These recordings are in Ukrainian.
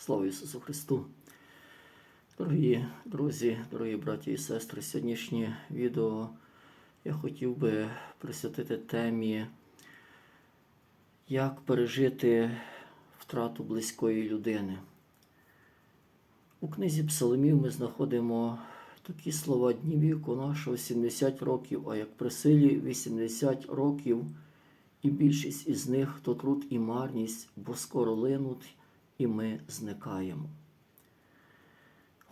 Слава Ісусу Христу! Дорогі друзі, дорогі браті і сестри, сьогоднішнє відео я хотів би присвятити темі, як пережити втрату близької людини. У книзі Псаломів ми знаходимо такі слова дні віку нашого 70 років, а як при силі 80 років, і більшість із них то труд і марність, бо скоро линуть, і ми зникаємо.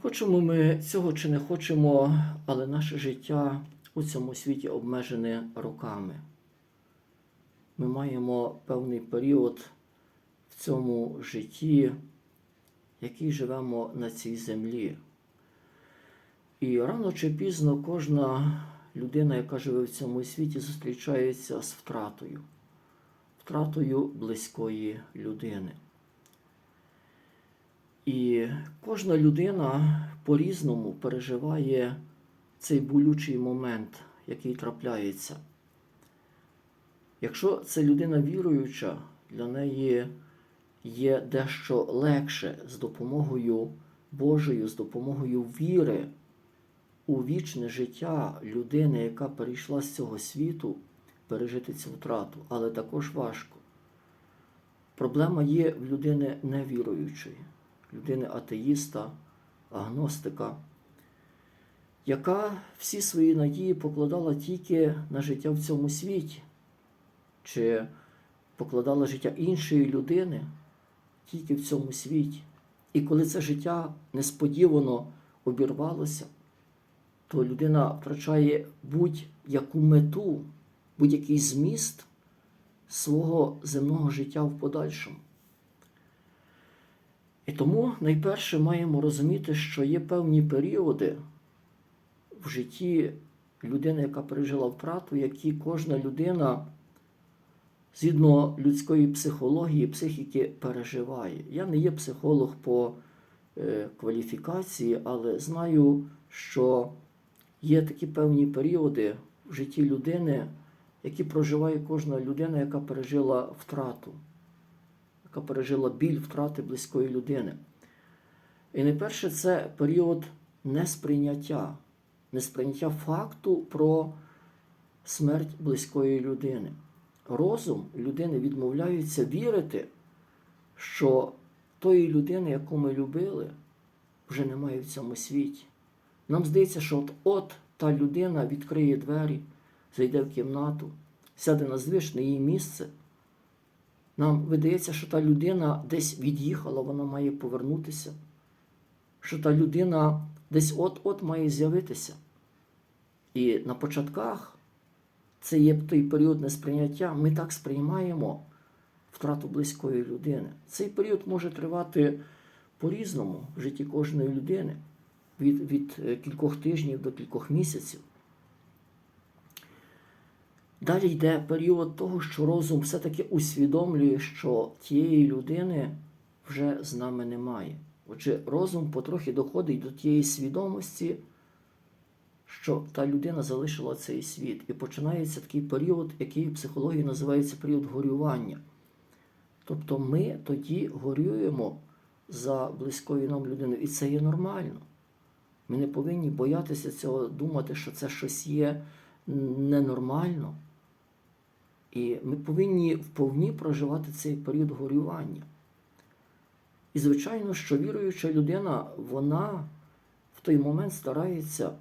Хочемо ми цього чи не хочемо, але наше життя у цьому світі обмежене роками. Ми маємо певний період в цьому житті, який живемо на цій землі. І рано чи пізно кожна людина, яка живе в цьому світі, зустрічається з втратою, втратою близької людини. І кожна людина по-різному переживає цей болючий момент, який трапляється. Якщо це людина віруюча, для неї є дещо легше з допомогою Божою, з допомогою віри у вічне життя людини, яка перейшла з цього світу, пережити цю втрату, але також важко. Проблема є в людини невіруючої, людини атеїста, агностика, яка всі свої надії покладала тільки на життя в цьому світі, чи покладала життя іншої людини тільки в цьому світі. І коли це життя несподівано обірвалося, то людина втрачає будь-яку мету, будь-який зміст свого земного життя в подальшому. І тому найперше маємо розуміти, що є певні періоди в житті людини, яка пережила втрату, які кожна людина згідно людської психології, психіки переживає. Я не є психолог по е, кваліфікації, але знаю, що є такі певні періоди в житті людини, які проживає кожна людина, яка пережила втрату, яка пережила біль втрати близької людини. І найперше це період несприйняття, несприйняття факту про смерть близької людини. Розум людини відмовляється вірити, що тої людини, яку ми любили, вже немає в цьому світі. Нам здається, що от, от та людина відкриє двері, зайде в кімнату, сяде на звичне її місце. Нам видається, що та людина десь від'їхала, вона має повернутися, що та людина десь от-от має з'явитися. І на початках це є той період несприйняття, ми так сприймаємо втрату близької людини. Цей період може тривати по-різному в житті кожної людини від, від е, кількох тижнів до кількох місяців. Далі йде період того, що розум все-таки усвідомлює, що тієї людини вже з нами немає. Отже, розум потрохи доходить до тієї свідомості, що та людина залишила цей світ. І починається такий період, який в психології називається період горювання. Тобто ми тоді горюємо за близькою нам людиною, і це є нормально. Ми не повинні боятися цього, думати, що це щось є ненормально. І ми повинні вповні проживати цей період горювання. І, звичайно, що віруюча людина, вона в той момент старається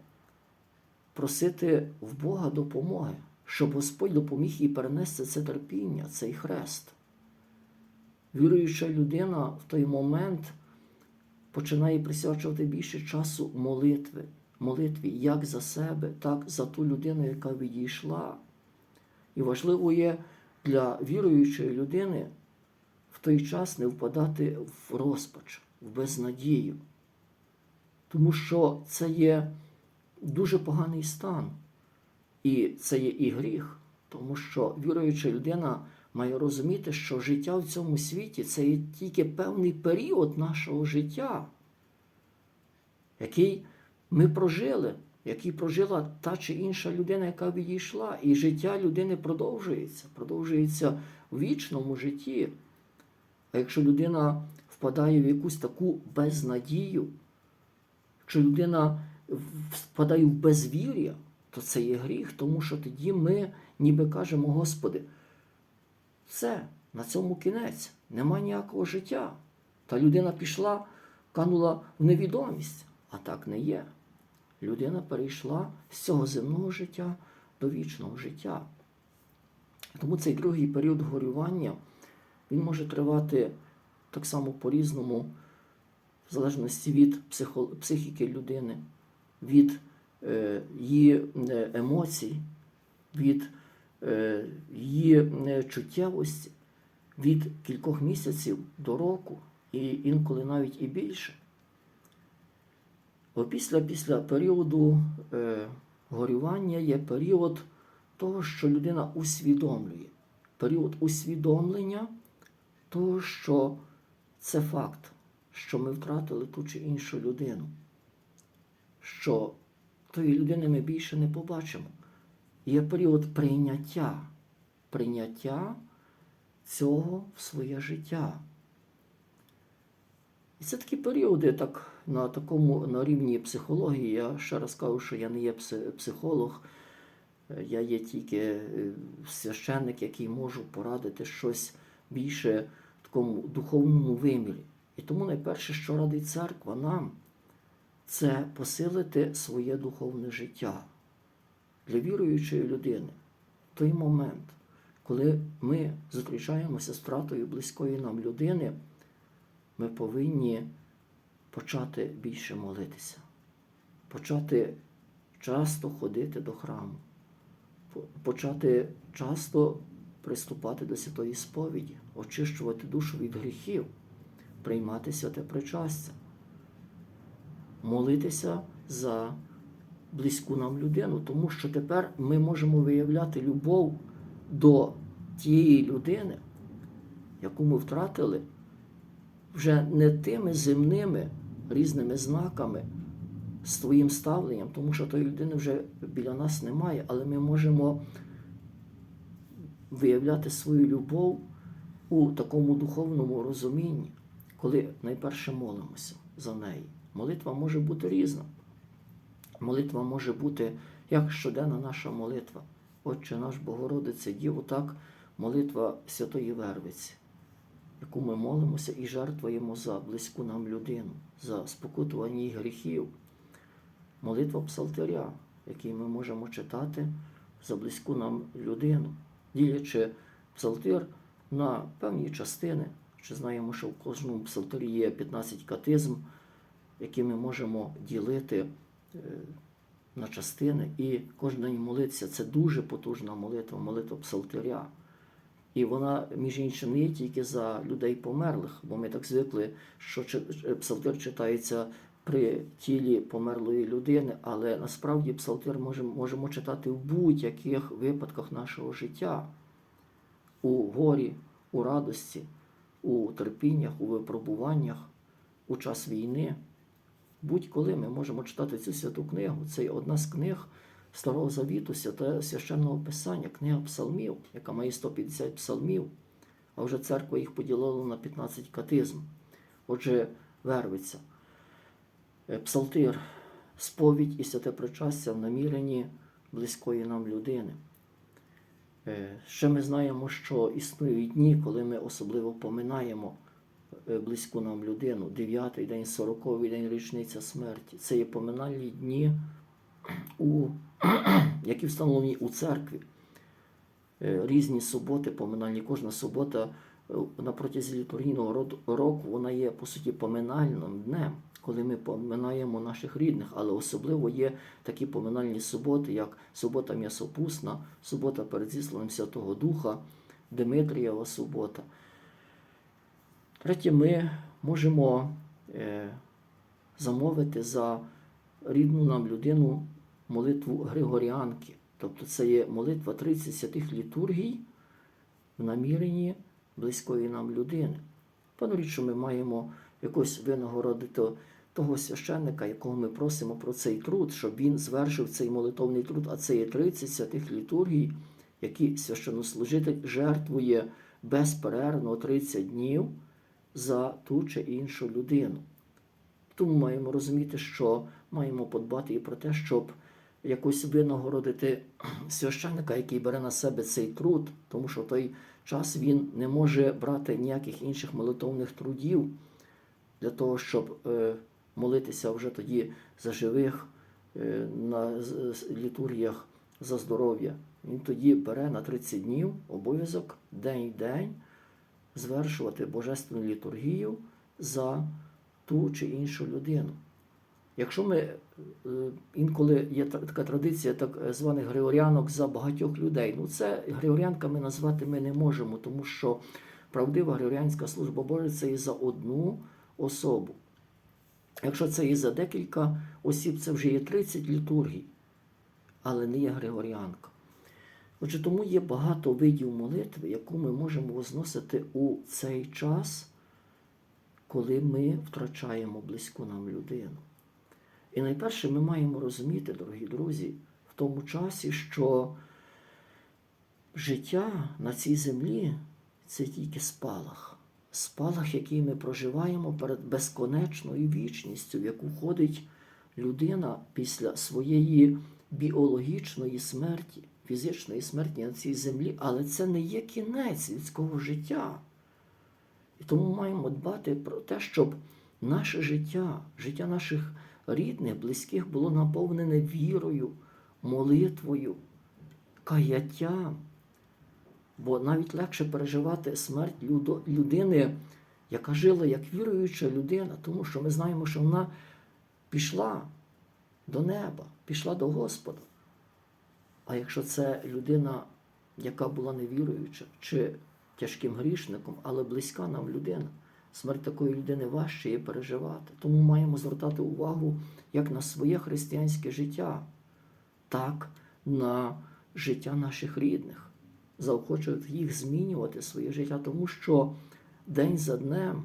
просити в Бога допомоги, щоб Господь допоміг їй перенести це терпіння, цей хрест. Віруюча людина в той момент починає присвячувати більше часу молитви, молитві як за себе, так за ту людину, яка відійшла. І важливо є для віруючої людини в той час не впадати в розпач, в безнадію. Тому що це є дуже поганий стан. І це є і гріх, тому що віруюча людина має розуміти, що життя в цьому світі це є тільки певний період нашого життя, який ми прожили, який прожила та чи інша людина, яка відійшла. І життя людини продовжується, продовжується в вічному житті. А якщо людина впадає, в якусь таку безнадію, чи людина впадає в безвір'я, то це є гріх, тому що тоді ми ніби кажемо, Господи, все, на цьому кінець, нема ніякого життя. Та людина пішла, канула в невідомість, а так не є. Людина перейшла з цього земного життя до вічного життя. Тому цей другий період горювання він може тривати так само по-різному, в залежності від психіки людини, від е, її е, емоцій, від е, її чуттєвості, від кількох місяців до року, і інколи навіть і більше. Опісля після періоду е, горювання є період того, що людина усвідомлює. Період усвідомлення того, що це факт, що ми втратили ту чи іншу людину, що тої людини ми більше не побачимо. Є період прийняття, прийняття цього в своє життя. І це такі періоди, так, на такому на рівні психології. Я ще раз кажу, що я не є психолог, я є тільки е, священник, який можу порадити щось більше в такому духовному вимірі. І тому найперше, що радить церква нам, це посилити своє духовне життя для віруючої людини. В той момент, коли ми зустрічаємося з втратою близької нам людини, ми повинні почати більше молитися, почати часто ходити до храму, почати часто приступати до святої сповіді, очищувати душу від гріхів, приймати святе причастя, молитися за близьку нам людину, тому що тепер ми можемо виявляти любов до тієї людини, яку ми втратили вже не тими земними різними знаками з твоїм ставленням, тому що тої людини вже біля нас немає, але ми можемо виявляти свою любов у такому духовному розумінні, коли найперше молимося за неї. Молитва може бути різна. Молитва може бути як щоденна наша молитва. Отче наш Богородице Діву, так молитва Святої Вервиці яку ми молимося і жертвуємо за близьку нам людину, за спокутування її гріхів. Молитва Псалтиря, який ми можемо читати за близьку нам людину, ділячи псалтир на певні частини. Чи знаємо, що в кожному псалтирі є 15 катизм, які ми можемо ділити е, на частини, і кожен молитися. Це дуже потужна молитва, молитва псалтиря. І вона, між іншим, не є тільки за людей померлих, бо ми так звикли, що псалтир читається при тілі померлої людини, але насправді псалтир можемо, можемо читати в будь-яких випадках нашого життя, у горі, у радості, у терпіннях, у випробуваннях, у час війни. Будь-коли ми можемо читати цю святу книгу. Це одна з книг Старого Завіту, священного Писання, книга псалмів, яка має 150 псалмів, а вже церква їх поділила на 15 катизм. Отже, вервиться. Е, Псалтир, сповідь і святе причастя в наміренні близької нам людини. Е, Ще ми знаємо, що існують дні, коли ми особливо поминаємо е, близьку нам людину. Дев'ятий день, сороковий день річниця смерті. Це є поминальні дні, у, які встановлені у церкві. Е, Різні суботи, поминальні. Кожна субота е, на протязі літургійного року вона є по суті поминальним днем, коли ми поминаємо наших рідних, але особливо є такі поминальні суботи, як субота м'ясопусна, субота перед зісланням Святого Духа, Димитрієва субота. Третє, ми можемо е, замовити за рідну нам людину молитву Григоріанки. Тобто це є молитва 30 святих літургій в наміренні близької нам людини. Певно річ, що ми маємо якось винагородити того священника, якого ми просимо про цей труд, щоб він звершив цей молитовний труд, а це є 30 святих літургій, які священнослужитель жертвує безперервно 30 днів за ту чи іншу людину. Тому маємо розуміти, що маємо подбати і про те, щоб якось винагородити священника, який бере на себе цей труд, тому що в той час він не може брати ніяких інших молитовних трудів для того, щоб е, молитися вже тоді за живих е, на літургіях за здоров'я. Він тоді бере на 30 днів обов'язок день в день звершувати божественну літургію за ту чи іншу людину. Якщо ми е, інколи є така традиція так званих григоріанок за багатьох людей, ну це григоріанками назвати ми не можемо, тому що правдива григоріанська служба Божа це і за одну особу. Якщо це і за декілька осіб, це вже є 30 літургій, але не є григоріанка. Отже, тому є багато видів молитви, яку ми можемо возносити у цей час, коли ми втрачаємо близьку нам людину. І найперше ми маємо розуміти, дорогі друзі, в тому часі, що життя на цій землі це тільки спалах. Спалах, який ми проживаємо перед безконечною вічністю, в яку входить людина після своєї біологічної смерті, фізичної смерті на цій землі, але це не є кінець людського життя. І тому маємо дбати про те, щоб наше життя, життя наших рідних, близьких було наповнене вірою, молитвою, каяттям. Бо навіть легше переживати смерть людини, яка жила як віруюча людина, тому що ми знаємо, що вона пішла до неба, пішла до Господа. А якщо це людина, яка була невіруюча, чи тяжким грішником, але близька нам людина, смерть такої людини важче є переживати. Тому маємо звертати увагу як на своє християнське життя, так на життя наших рідних, заохочувати їх змінювати своє життя, тому що день за днем,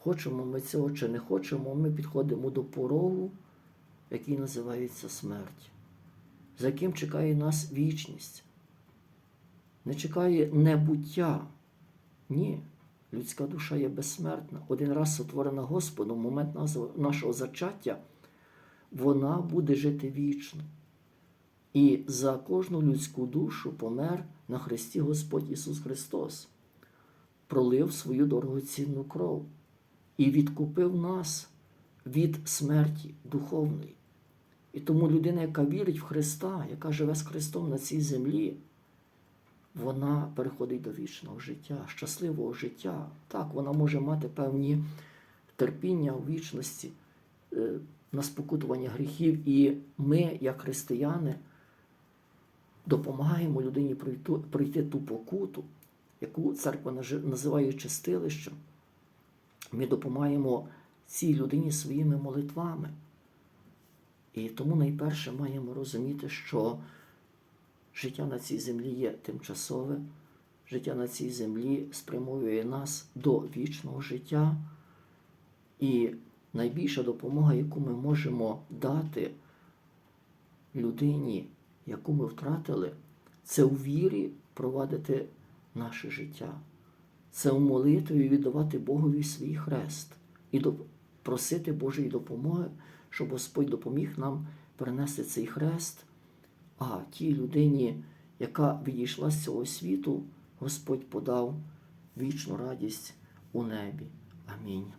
хочемо ми цього чи не хочемо, ми підходимо до порогу, який називається смерть, за яким чекає нас вічність. Не чекає небуття. Ні, людська душа є безсмертна. Один раз сотворена Господом, в момент нашого зачаття, вона буде жити вічно. І за кожну людську душу помер на Христі Господь Ісус Христос, пролив свою дорогоцінну кров і відкупив нас від смерті духовної. І тому людина, яка вірить в Христа, яка живе з Христом на цій землі, вона переходить до вічного життя, щасливого життя. Так, вона може мати певні терпіння у вічності, е, на спокутування гріхів, і ми, як християни, допомагаємо людині пройти, пройти ту покуту, яку церква називає чистилищем. Ми допомагаємо цій людині своїми молитвами. І тому найперше маємо розуміти, що життя на цій землі є тимчасове, життя на цій землі спрямовує нас до вічного життя. І найбільша допомога, яку ми можемо дати людині, яку ми втратили, це у вірі провадити наше життя. Це у молитві віддавати Богові свій хрест і просити Божої допомоги, щоб Господь допоміг нам перенести цей хрест. А тій людині, яка відійшла з цього світу, Господь подав вічну радість у небі. Амінь.